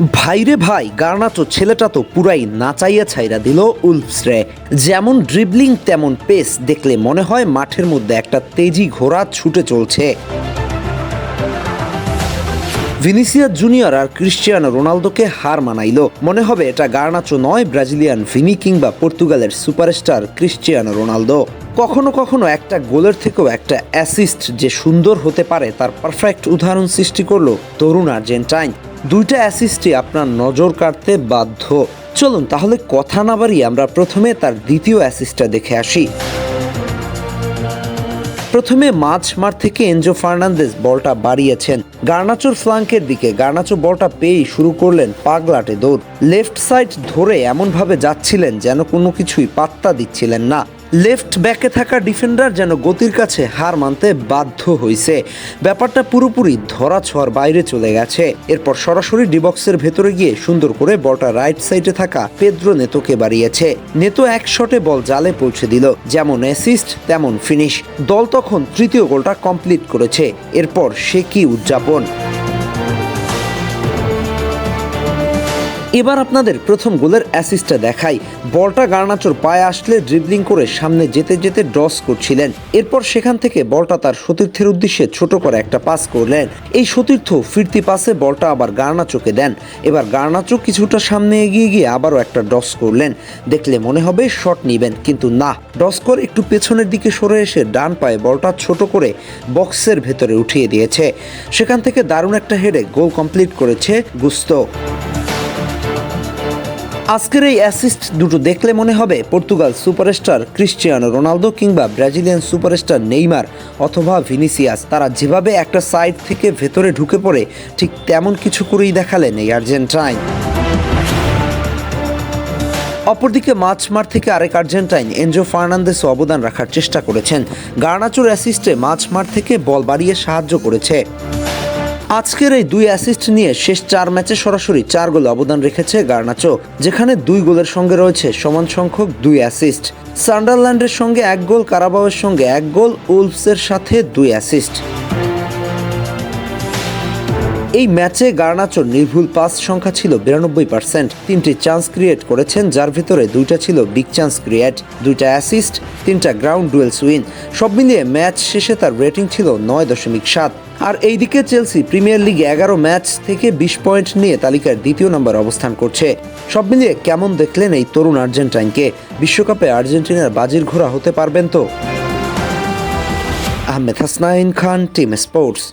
ভাইরে ভাই গার্নাচো ছেলেটা তো পুরাই নাচাইয়া ছাইরা দিল উলফসরে। যেমন ড্রিবলিং তেমন পেস দেখলে মনে হয় মাঠের মধ্যে একটা তেজি ঘোড়া ছুটে চলছে। ভিনিসিয়া জুনিয়র আর ক্রিশ্চিয়ানো রোনালদোকে হার মানাইল। মনে হবে এটা গার্নাচো নয় ব্রাজিলিয়ান ভিনি কিংবা পর্তুগালের সুপারস্টার ক্রিশ্চিয়ানো রোনালদো। কখনো কখনো একটা গোলের থেকেও একটা অ্যাসিস্ট যে সুন্দর হতে পারে, তার পারফেক্ট উদাহরণ সৃষ্টি করল তরুণ আর্জেন্টাইন। দুইটা অ্যাসিস্টই আপনার নজর কাড়তে বাধ্য। চলুন তাহলে কথা না বাড়িয়ে আমরা প্রথমে তার দ্বিতীয় অ্যাসিস্টটা দেখে আসি। প্রথমে মাঝ মাঠ থেকে এনজো ফার্নান্দেজ বলটা বাড়িয়েছেন। গার্নাচোর ফ্লাঙ্কের দিকে গার্নাচো বলটা পেয়েই শুরু করলেন পাগলাটে দৌড়। লেফট সাইড ধরে এমনভাবে যাচ্ছিলেন যেন কোনো কিছুই পাত্তা দিচ্ছিলেন না। লেফট ব্যাকে থাকা ডিফেন্ডার যেন গতির কাছে হার মানতে বাধ্য হয়েছে ব্যাপারটা পুরোপুরি ধরা ছোঁয়ার বাইরে চলে গেছে। এরপর সরাসরি ডিবক্সের ভেতরে গিয়ে সুন্দর করে বলটা রাইট সাইডে থাকা পেদ্রো নেতোকে বাড়িয়েছে। নেতো এক শটে বল জালে পৌঁছে দিল। যেমন অ্যাসিস্ট, তেমন ফিনিশ। দল তখন তৃতীয় গোলটা কমপ্লিট করেছে। এরপর সে কি উদযাপন? এবার আপনাদের প্রথম গোলের অ্যাসিস্টটা দেখাই। বলটা গার্নাচোর পায়ে আসলে ড্রিবলিং করে সামনে যেতে যেতে ড্রস করছিলেন। এরপর সেখান থেকে বলটা তার সতীর্থের উদ্দেশ্যে ছোট করে একটা পাস করলেন। এই সতীর্থ ফিরতি পাসে বলটা আবার গার্নাচোকে দেন। এবার গার্নাচো কিছুটা সামনে এগিয়ে গিয়ে আবারও একটা ডস করলেন। দেখলে মনে হবে শট নিবেন, কিন্তু না। ডস করে একটু পেছনের দিকে সরে এসে ডান পায়ে বলটা ছোট করে বক্সের ভেতরে উঠিয়ে দিয়েছে। সেখান থেকে দারুণ একটা হেডে গোল কমপ্লিট করেছে গুস্তো। আজকের এই অ্যাসিস্ট দুটো দেখলে মনে হবে। পর্তুগাল সুপারস্টার ক্রিশ্চিয়ানো রোনালদো কিংবা ব্রাজিলিয়ান সুপারস্টার নেইমার অথবা ভিনিসিয়াস, তারা যেভাবে একটা সাইড থেকে ভেতরে ঢুকে পড়ে, ঠিক তেমন কিছু করেই দেখালেন এই আর্জেন্টাইন। অপরদিকে মাছ মার থেকে আরেক আর্জেন্টাইন এনজো ফার্নান্দেসও অবদান রাখার চেষ্টা করেছেন। গার্নাচোর অ্যাসিস্টে মাছ মার থেকে বল বাড়িয়ে সাহায্য করেছে। আজকের এই দুই অ্যাসিস্ট নিয়ে শেষ চার ম্যাচে সরাসরি চার গোলে অবদান রেখেছে গার্নাচো, যেখানে দুই গোলের সঙ্গে রয়েছে সমান সংখ্যক দুই অ্যাসিস্ট সান্ডারল্যান্ডের সঙ্গে এক গোল, কারাবাওয়ের সঙ্গে এক গোল উলফসের সাথে দুই অ্যাসিস্ট এই ম্যাচে গার্নাচোর নির্ভুল পাস সংখ্যা ছিল বিরানব্বই পার্সেন্ট তিনটি চান্স ক্রিয়েট করেছেন, যার ভিতরে দুইটা ছিল বিগ চান্স ক্রিয়েট দুইটা অ্যাসিস্ট তিনটা গ্রাউন্ড ডুয়েলস উইন সব মিলিয়ে ম্যাচ শেষে তার রেটিং ছিল নয় দশমিক সাত। আর এইদিকে চেলসি প্রিমিয়ার লিগে এগারো ম্যাচ থেকে বিশ পয়েন্ট নিয়ে তালিকার দ্বিতীয় নম্বর অবস্থান করছে। সব মিলিয়ে কেমন দেখলেন এই তরুণ আর্জেন্টাইনকে? বিশ্বকাপে আর্জেন্টিনার বাজির ঘোড়া হতে পারবেন তো? Ahmed Hasnain Khan, team sports.